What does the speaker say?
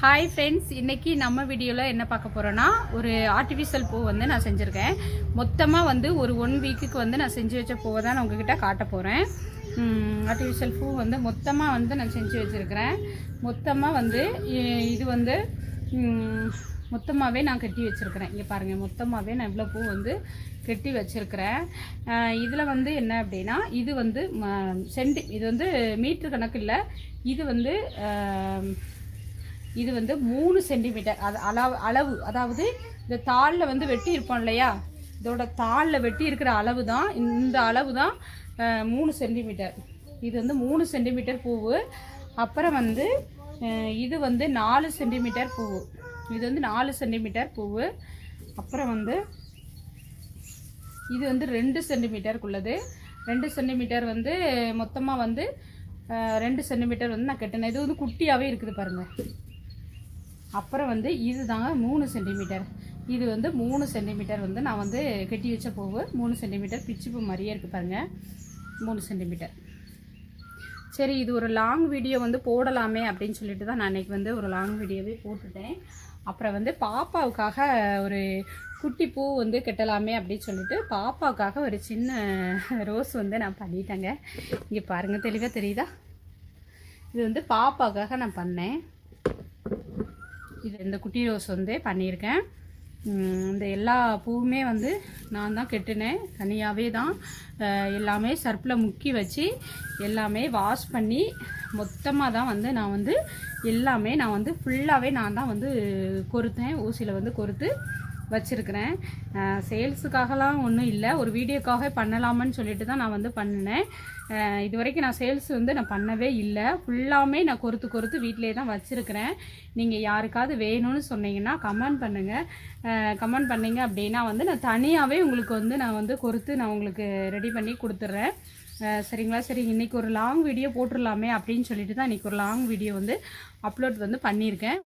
Hi friends இன்னைக்கு நம்ம வீடியோவில் என்ன பார்க்க போகிறோன்னா ஒரு ஆர்டிஃபிஷியல் பூ வந்து நான் செஞ்சுருக்கேன். மொத்தமாக வந்து ஒரு ஒன் வீக்குக்கு வந்து நான் செஞ்சு வச்ச பூவை தான் நான் உங்ககிட்ட காட்ட போகிறேன் ஆர்டிஃபிஷியல் பூ வந்து மொத்தமாக வந்து நான் செஞ்சு வச்சுருக்கிறேன். மொத்தமாக வந்து இது வந்து மொத்தமாகவே நான் கட்டி வச்சுருக்கிறேன். இங்கே பாருங்கள் மொத்தமாகவே நான் இவ்வளோ பூ வந்து கட்டி வச்சுருக்கிறேன். இதில் வந்து என்ன அப்படின்னா இது வந்து ம- சென்டி இது வந்து மீட்ரு கணக்கு இல்லை. இது வந்து இது வந்து மூணு சென்டிமீட்டர் அது அளவு அளவு. அதாவது இந்த தாளில் வந்து வெட்டி இருப்போம் இல்லையா? இதோட தாளில் வெட்டி இருக்கிற அளவு தான் இந்த அளவு தான் மூணு சென்டிமீட்டர் இது வந்து மூணு சென்டிமீட்டர் பூவு. அப்புறம் வந்து இது வந்து நாலு சென்டிமீட்டர் பூவு. இது வந்து நாலு சென்டிமீட்டர் பூவு. அப்புறம் வந்து இது வந்து ரெண்டு சென்டிமீட்டருக்குள்ளது ரெண்டு சென்டிமீட்டர் வந்து மொத்தமாக வந்து ரெண்டு சென்டிமீட்டர் வந்து நான் கட்டினேன். இது வந்து குட்டியாகவே இருக்குது பாருங்கள் அப்புறம் வந்து இது தாங்க மூணு சென்டிமீட்டர். இது வந்து மூணு சென்டிமீட்டர் வந்து நான் வந்து கட்டி வச்ச பூவு. மூணு சென்டிமீட்டர் பிச்சு பூ மாதிரியே இருக்குது பாருங்கள் மூணு சென்டிமீட்டர். சரி இது ஒரு லாங் வீடியோ வந்து போடலாமே அப்படின்னு சொல்லிட்டு தான் நான் இன்னைக்கு வந்து ஒரு லாங் வீடியோவே போட்டுட்டேன். அப்புறம் வந்து பாப்பாவுக்காக ஒரு குட்டி பூ வந்து கட்டலாமே அப்படின்னு சொல்லிட்டு பாப்பாவுக்காக ஒரு சின்ன ரோஸ் வந்து நான் பண்ணிட்டேங்க. இங்கே பாருங்கள் தெளிவாக தெரியுதா? இது வந்து பாப்பாவுக்காக நான் பண்ணேன். இது இந்த குட்டி ரோஸ் வந்து பண்ணியிருக்கேன். இந்த எல்லா பூவுமே வந்து நான் தான் கெட்டினேன். தனியாகவே தான் எல்லாமே சர்ப்பில் முக்கி வச்சு எல்லாமே வாஷ் பண்ணி மொத்தமாக தான் வந்து நான் வந்து எல்லாமே நான் வந்து ஃபுல்லாகவே நான் தான் வந்து கொறுத்தேன். ஊசியில் வந்து கொறுத்து வச்சுருக்கிறேன். சேல்ஸுக்காகலாம் ஒன்றும் இல்லை. ஒரு வீடியோக்காக பண்ணலாமான்னு சொல்லிட்டு தான் நான் வந்து பண்ணினேன். இது வரைக்கும் நான் சேல்ஸ் வந்து நான் பண்ணவே இல்லை. ஃபுல்லாமே நான் கொறுத்து கொறுத்து வீட்டிலே தான் வச்சுருக்கிறேன். நீங்கள் யாருக்காவது வேணும்னு சொன்னீங்கன்னா கமெண்ட் பண்ணுங்கள் கமெண்ட் பண்ணீங்க அப்படின்னா வந்து நான் தனியாகவே உங்களுக்கு வந்து நான் வந்து கொறுத்து நான் உங்களுக்கு ரெடி பண்ணி கொடுத்துட்றேன் சரிங்களா? சரி இன்றைக்கி ஒரு லாங் வீடியோ போட்டுடலாமே அப்படின்னு சொல்லிட்டு தான் இன்றைக்கி ஒரு லாங் வீடியோ வந்து அப்லோட் வந்து பண்ணியிருக்கேன்.